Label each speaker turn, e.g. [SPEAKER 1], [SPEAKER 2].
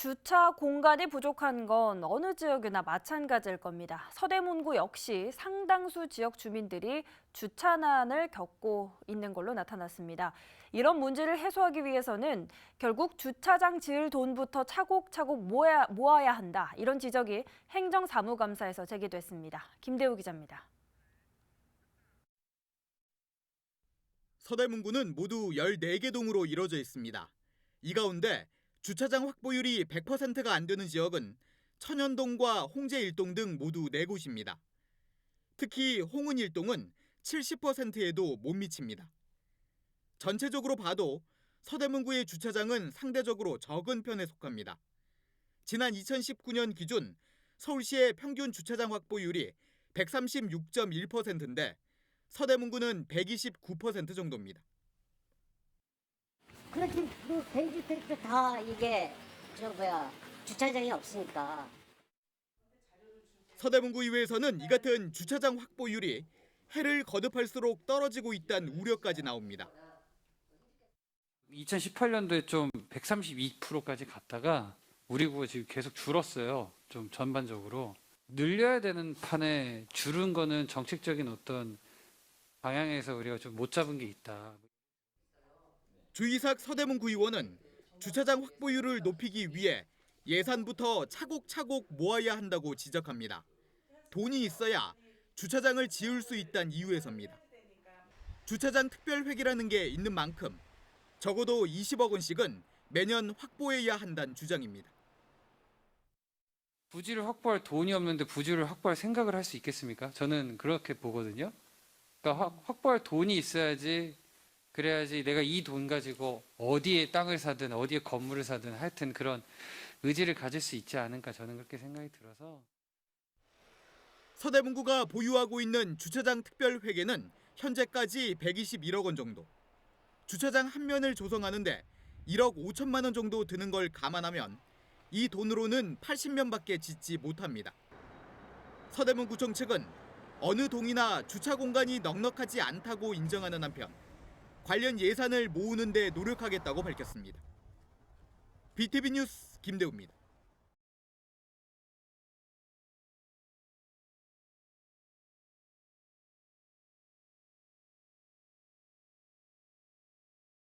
[SPEAKER 1] 주차 공간이 부족한 건 어느 지역이나 마찬가지일 겁니다. 서대문구 역시 상당수 지역 주민들이 주차난을 겪고 있는 걸로 나타났습니다. 이런 문제를 해소하기 위해서는 결국 주차장 지을 돈부터 차곡차곡 모아야, 모아야 한다. 이런 지적이 행정사무감사에서 제기됐습니다. 김대우 기자입니다.
[SPEAKER 2] 서대문구는 모두 14개 동으로 이뤄져 있습니다. 이 가운데 주차장 확보율이 100%가 안 되는 지역은 천연동과 홍제 1동 등 모두 4곳입니다. 특히 홍은 1동은 70%에도 못 미칩니다. 전체적으로 봐도 서대문구의 주차장은 상대적으로 적은 편에 속합니다. 지난 2019년 기준 서울시의 평균 주차장 확보율이 136.1%인데 서대문구는 129% 정도입니다.
[SPEAKER 3] 그렇지 뭐 대주택도 다 이게 저 뭐야 주차장이 없으니까
[SPEAKER 2] 서대문구 의회에서는 이 같은 주차장 확보율이 해를 거듭할수록 떨어지고 있다는 우려까지 나옵니다.
[SPEAKER 4] 2018년도에 좀 132%까지 갔다가 우리 구가 지금 계속 줄었어요. 좀 전반적으로 늘려야 되는 판에 줄은 거는 정책적인 어떤 방향에서 우리가 좀 못 잡은 게 있다.
[SPEAKER 2] 주이삭 서대문 구 의원은 주차장 확보율을 높이기 위해 예산부터 차곡차곡 모아야 한다고 지적합니다. 돈이 있어야 주차장을 지을 수 있다는 이유에서입니다. 주차장 특별회계라는 게 있는 만큼 적어도 20억 원씩은 매년 확보해야 한다는 주장입니다.
[SPEAKER 4] 부지를 확보할 돈이 없는데 부지를 확보할 생각을 할 수 있겠습니까? 저는 그렇게 보거든요. 그러니까 확- 확보할 돈이 있어야지 그래야지 내가 이 돈 가지고 어디에 땅을 사든 어디에 건물을 사든 하여튼 그런 의지를 가질 수 있지 않을까 저는 그렇게 생각이 들어서
[SPEAKER 2] 서대문구가 보유하고 있는 주차장 특별회계는 현재까지 121억 원 정도. 주차장 한 면을 조성하는데 1억 5천만 원 정도 드는 걸 감안하면 이 돈으로는 80면밖에 짓지 못합니다. 서대문구청 측은 어느 동이나 주차 공간이 넉넉하지 않다고 인정하는 한편 관련 예산을 모으는 데 노력하겠다고 밝혔습니다. BTV 뉴스 김대우입니다.